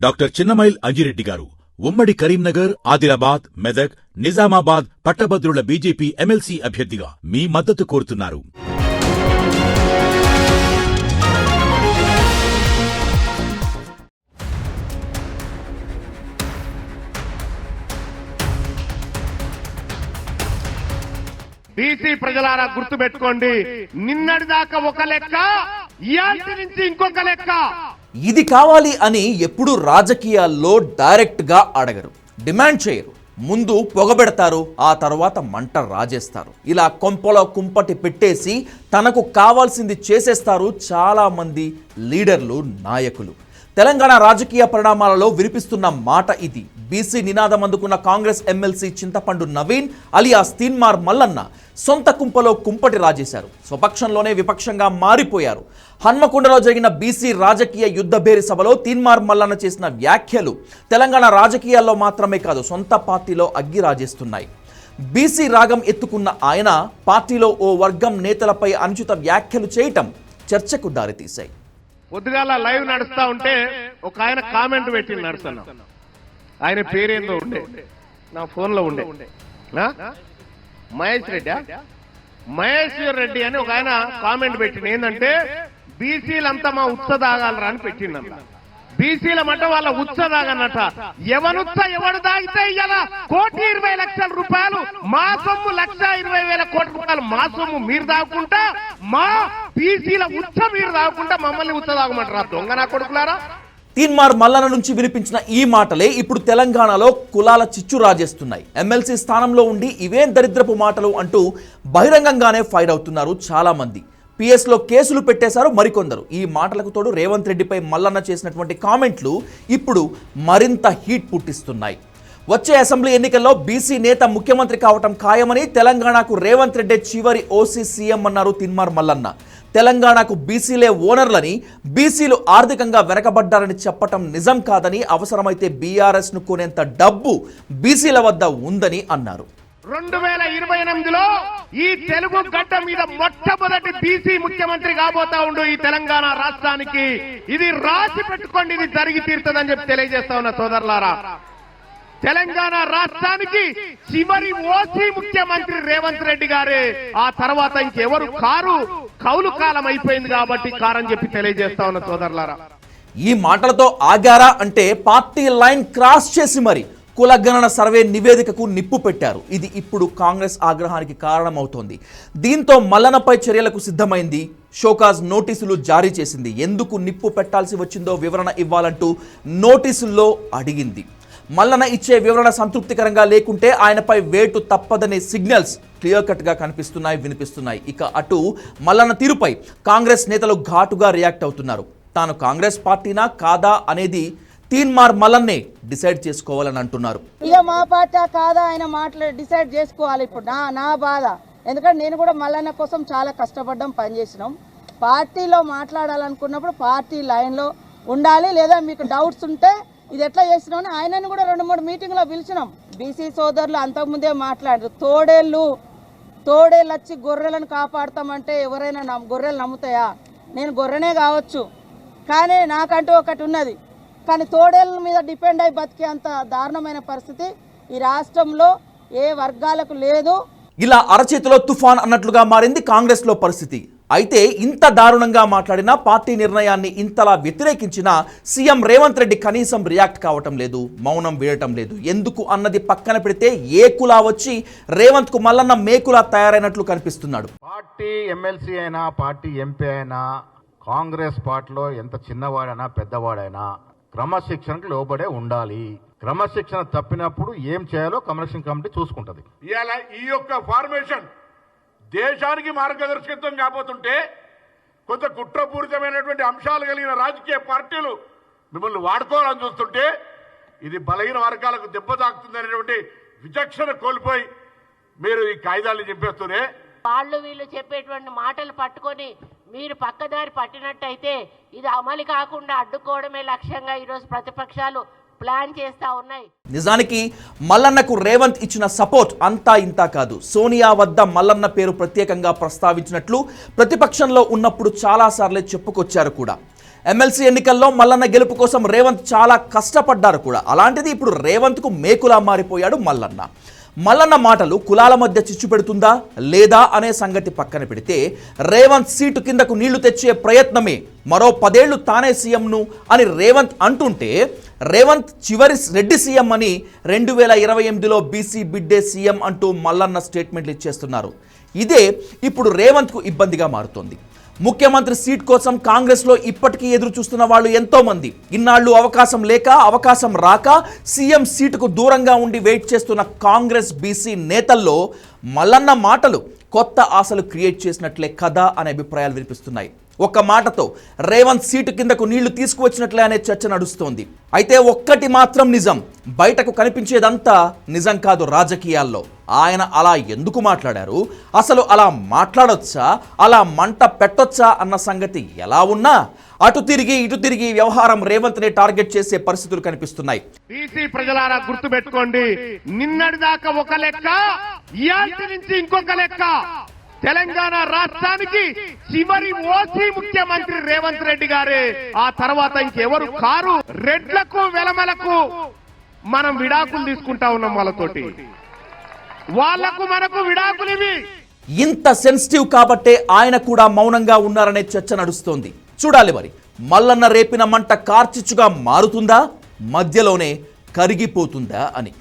Doctor Chinnamail Anji Reddy గారు ఉమ్మడి కరీంనగర్ ఆదిలాబాద్ మెదక్ నిజామాబాద్ పట్టభద్రుల బీజేపీ ఎమ్మెల్సీ అభ్యర్థిగా మీ మద్దతు కోరుతున్నారు. బీసీ ప్రజలారా గుర్తు పెట్టుకోండి నిన్నటి దాకా ఒక లెక్క ఇయాల్సి నుంచి ఇంకొక లెక్క. ఇది కావాలి అని ఎప్పుడు రాజకీయాల్లో డైరెక్ట్గా అడగరు. డిమాండ్ చేయరు. ముందు పొగబెడతారు ఆ తర్వాత మంట రాజేస్తారు. ఇలా కొంపలో కుంపటి పెట్టేసి తనకు కావాల్సింది చేసేస్తారు చాలామంది లీడర్లు నాయకులు. తెలంగాణ రాజకీయ పరిణామాలలో వినిపిస్తున్న మాట ఇది. బీసీ నినాదం అందుకున్న కాంగ్రెస్ ఎమ్మెల్సీ చింతపండు నవీన్ అలియాస్ తీన్మార్ మల్లన్న సొంత కుంపలో కుంపటి రాజేశారు. స్వపక్షంలోనే విపక్షంగా మారిపోయారు. హన్మకొండలో జరిగిన బీసీ రాజకీయ యుద్ధభేరి సభలో తీన్మార్ మల్లన్న చేసిన వ్యాఖ్యలు తెలంగాణ రాజకీయాల్లో మాత్రమే కాదు సొంత పార్టీలో అగ్గి రాజేస్తున్నాయి బీసీ రాగం ఎత్తుకున్న ఆయన పార్టీలో ఓ వర్గం నేతలపై అనుచిత వ్యాఖ్యలు చేయటం చర్చకు దారితీశాయి. పొద్దుగాల లైవ్ నడుస్తా ఉంటే ఒక ఆయన కామెంట్ పెట్టి నడుస్తాను ఆయన పేరేందో ఉండే. నా ఫోన్లో ఉండే. మహేష్ రెడ్డి? మహేశ్వర్ రెడ్డి అని ఒక ఆయన కామెంట్ పెట్టింది ఏంటంటే బీసీలంతా మా ఉత్స దాగాలరా అని పెట్టిందంట బీసీల మట వాళ్ళ ఉత్స దాగన్నట ఎవనుత్స ఎవడు దాగితే ఇయ్యాల? కోటి ఇరవై లక్షల రూపాయలు. మా సొమ్ము లక్ష ఇరవై వేల కోటి రూపాయలు. మా సొమ్ము మీరు దాక్కుంటా మా బీసీల ఉచ్చ మీరు దాక్కుంటా మమ్మల్ని ఉత్స దొంగ నా కొడుకులారా? తీన్మార్ మల్లన నుంచి వినిపించిన ఈ మాటలే ఇప్పుడు తెలంగాణలో కులాల చిచ్చు రాజేస్తున్నాయి ఎమ్మెల్సీ స్థానంలో ఉండి ఇవేం దరిద్రపు మాటలు అంటూ బహిరంగంగానే ఫైర్ అవుతున్నారు చాలామంది. పిఎస్లో కేసులు పెట్టేశారు మరికొందరు. ఈ మాటలకు తోడు రేవంత్ రెడ్డిపై మల్లన్న చేసినటువంటి కామెంట్లు ఇప్పుడు మరింత హీట్ పుట్టిస్తున్నాయి. వచ్చే అసెంబ్లీ ఎన్నికల్లో బీసీ నేత ముఖ్యమంత్రి కావటం ఖాయమని తెలంగాణకు రేవంత్ రెడ్డి చివరి ఓసీ సీఎం అన్నారు తిన్మార్ మల్లన్న. తెలంగాణకు బీసీలే ఓనర్లని బీసీలు ఆర్థికంగా వెనకబడ్డారని చెప్పటం నిజం కాదని అవసరమైతే బీఆర్ఎస్ను కొనేంత డబ్బు బీసీల వద్ద ఉందని అన్నారు. రెండు వేల ఇరవై ఎనిమిదిలో ఈ తెలుగు గడ్డ మీద మొట్టమొదటి బీసీ ముఖ్యమంత్రి కాబోతా ఉండు ఈ తెలంగాణ రాష్ట్రానికి. ఇది రాసి పెట్టుకోండి ఇది జరిగి తీరుతుందని చెప్పి తెలియజేస్తా ఉన్న సోదరులారా. తెలంగాణ రాష్ట్రానికి చివరి ఓసీ ముఖ్యమంత్రి రేవంత్ రెడ్డి గారే. ఆ తర్వాత ఇంకెవరు కారు కౌలు కాలం అయిపోయింది కాబట్టి కారని చెప్పి తెలియజేస్తా ఉన్న సోదరులారా. ఈ మాటలతో ఆగారా అంటే పార్టీ లైన్ క్రాస్ చేసి మరి కులగణన సర్వే నివేదికకు నిప్పు పెట్టారు. ఇది ఇప్పుడు కాంగ్రెస్ ఆగ్రహానికి కారణమవుతోంది. దీంతో మల్లనపై చర్యలకు సిద్ధమైంది. షోకాజ్ నోటీసులు జారీ చేసింది. ఎందుకు నిప్పు పెట్టాల్సి వచ్చిందో వివరణ ఇవ్వాలంటూ నోటీసుల్లో అడిగింది. మల్లన ఇచ్చే వివరణ సంతృప్తికరంగా లేకుంటే ఆయనపై వేటు తప్పదనే సిగ్నల్స్ క్లియర్ కట్గా కనిపిస్తున్నాయి వినిపిస్తున్నాయి. ఇక అటు మల్లన తీరుపై కాంగ్రెస్ నేతలు ఘాటుగా రియాక్ట్ అవుతున్నారు. తాను కాంగ్రెస్ పార్టీనా కాదా అనేది తీన్మార్ మల్లన్నే డిసైడ్ చేసుకోవాలని అంటున్నారు. ఇక మా పార్టీ కాదా ఆయన మాట్లాడి డిసైడ్ చేసుకోవాలి ఇప్పుడు. నా నా బాధ. ఎందుకంటే నేను కూడా మల్లన్న కోసం చాలా కష్టపడ్డం పనిచేసినాం. పార్టీలో మాట్లాడాలనుకున్నప్పుడు పార్టీ లైన్లో ఉండాలి. లేదా మీకు డౌట్స్ ఉంటే ఇది ఎట్లా చేస్తున్నామని ఆయనని కూడా రెండు మూడు మీటింగ్లో పిలిచినాం. బీసీ సోదరులు అంతకుముందే మాట్లాడారు. తోడేళ్ళు తోడేళ్ళు వచ్చి గొర్రెలను కాపాడతామంటే ఎవరైనా గొర్రెలు నమ్ముతాయా? నేను గొర్రెనే కావచ్చు. కానీ నాకంటూ ఒకటి ఉన్నది. కానీ తోడేళ్ళ మీద డిపెండ్ అయి బతికే అంత దారుణమైన పరిస్థితి ఈ రాష్ట్రంలో ఏ వర్గాలకు లేదు. ఇలా అరచేతిలో తుఫాన్ అన్నట్లుగా మారింది కాంగ్రెస్లో పరిస్థితి. అయితే ఇంత దారుణంగా మాట్లాడిన పార్టీ నిర్ణయాన్ని ఇంతలా వ్యతిరేకించిన సీఎం రేవంత్ రెడ్డి కనీసం రియాక్ట్ కావటం లేదు మౌనం వీడటం లేదు. ఎందుకు అన్నది పక్కన పెడితే ఏ కులా వచ్చి రేవంత్కు మల్లన్న మేకులా తయారైనట్లు కనిపిస్తున్నాడు. పార్టీ ఎమ్మెల్సీ అయినా పార్టీ ఎంపీ అయినా కాంగ్రెస్ పార్టీలో ఎంత చిన్నవాడైనా పెద్దవాడైనా క్రమశిక్షణకు లోబడే ఉండాలి. క్రమశిక్షణ తప్పినప్పుడు ఏం చేయాలో కమిషన్ కమిటీ చూసుకుంటది. ఇవాళ ఈ యొక్క ఫార్మేషన్ దేశానికి మార్గదర్శకత్వం కాబోతుంటే కొంత కుట్రపూరితమైనటువంటి అంశాలు కలిగిన రాజకీయ పార్టీలు మిమ్మల్ని వాడుకోవాలని చూస్తుంటే ఇది బలహీన వర్గాలకు దెబ్బ తాకుతుందనేటువంటి విచక్షణ కోల్పోయి మీరు ఈ కాయిదాలు చెప్పేస్తూనే వాళ్ళు వీళ్ళు చెప్పేటువంటి మాటలు పట్టుకొని మీరు పక్కదారి పట్టినట్టయితే ఇది అమలు కాకుండా అడ్డుకోవడమే లక్ష్యంగా ఈరోజు ప్రతిపక్షాలు ప్లాన్ చేస్తా ఉన్నాయి. నిజానికి మల్లన్నకు రేవంత్ ఇచ్చిన సపోర్ట్ అంతా ఇంతా కాదు. సోనియా వద్ద మల్లన్న పేరు ప్రత్యేకంగా ప్రస్తావించినట్లు ప్రతిపక్షంలో ఉన్నప్పుడు చాలాసార్లే చెప్పుకొచ్చారు కూడా. ఎమ్మెల్సీ ఎన్నికల్లో మల్లన్న గెలుపు కోసం రేవంత్ చాలా కష్టపడ్డారు కూడా. అలాంటిది ఇప్పుడు రేవంత్కు మేకులా మారిపోయాడు మల్లన్న. మల్లన్న మాటలు కులాల మధ్య చిచ్చు పెడుతుందా లేదా అనే సంగతి పక్కన పెడితే రేవంత్ సీటు కిందకు నీళ్ళు తెచ్చే ప్రయత్నమే మరో పదేళ్ళు తానే సీఎంను అని రేవంత్ అంటుంటే రేవంత్ చివరి రెడ్డి సీఎం అని రెండు వేల ఇరవై ఎనిమిదిలో బీసీ బిడ్డే సీఎం అంటూ మల్లన్న స్టేట్మెంట్లు ఇచ్చేస్తున్నారు. ఇదే ఇప్పుడు రేవంత్కు ఇబ్బందిగా మారుతోంది. ముఖ్యమంత్రి సీట్ కోసం కాంగ్రెస్లో ఇప్పటికీ ఎదురు చూస్తున్న వాళ్ళు ఎంతోమంది. ఇన్నాళ్ళు అవకాశం లేక అవకాశం రాక సీఎం సీటుకు దూరంగా ఉండి వెయిట్ చేస్తున్న కాంగ్రెస్ బీసీ నేతల్లో మల్లన్న మాటలు కొత్త ఆశలు క్రియేట్ చేసినట్లే కదా అనే అభిప్రాయాలు వినిపిస్తున్నాయి. ఒక్క మాటతో రేవంత్ సీటు కిందకు నీళ్ళు తీసుకువచ్చినట్లే అనే చర్చ నడుస్తోంది. అయితే ఒక్కటి మాత్రం నిజం బయటకు కనిపించేదంతా నిజం కాదు రాజకీయాల్లో. ఆయన అలా ఎందుకు మాట్లాడారు? అసలు అలా మాట్లాడొచ్చా? అలా మంట పెట్టొచ్చా అన్న సంగతి ఎలా ఉన్నా? అటు తిరిగి ఇటు తిరిగి వ్యవహారం రేవంత్ని టార్గెట్ చేసే పరిస్థితులు కనిపిస్తున్నాయి. బీసీ ప్రజలారా గుర్తు పెట్టుకోండి నిన్నటి దాకా ఒక లెక్క నుంచి ఇంకొక లెక్క. తెలంగాణ రాష్ట్రానికి చివరి ఓసీ ముఖ్యమంత్రి రేవంత్ రెడ్డి గారే. ఆ తర్వాత ఇంకెవరు కారు రెడ్లకు వెలమలకు మనం విడాకులు తీసుకుంటా ఉన్నాం వాళ్ళతోటి. వాళ్ళకు మనకు విడాకులు ఇవి. ఇంత సెన్సిటివ్ కాబట్టే ఆయన కూడా మౌనంగా ఉన్నారనే చర్చ నడుస్తోంది. చూడాలి మరి మల్లన్న రేపిన మంట కార్చిచ్చుగా మారుతుందా మధ్యలోనే కరిగిపోతుందా అని.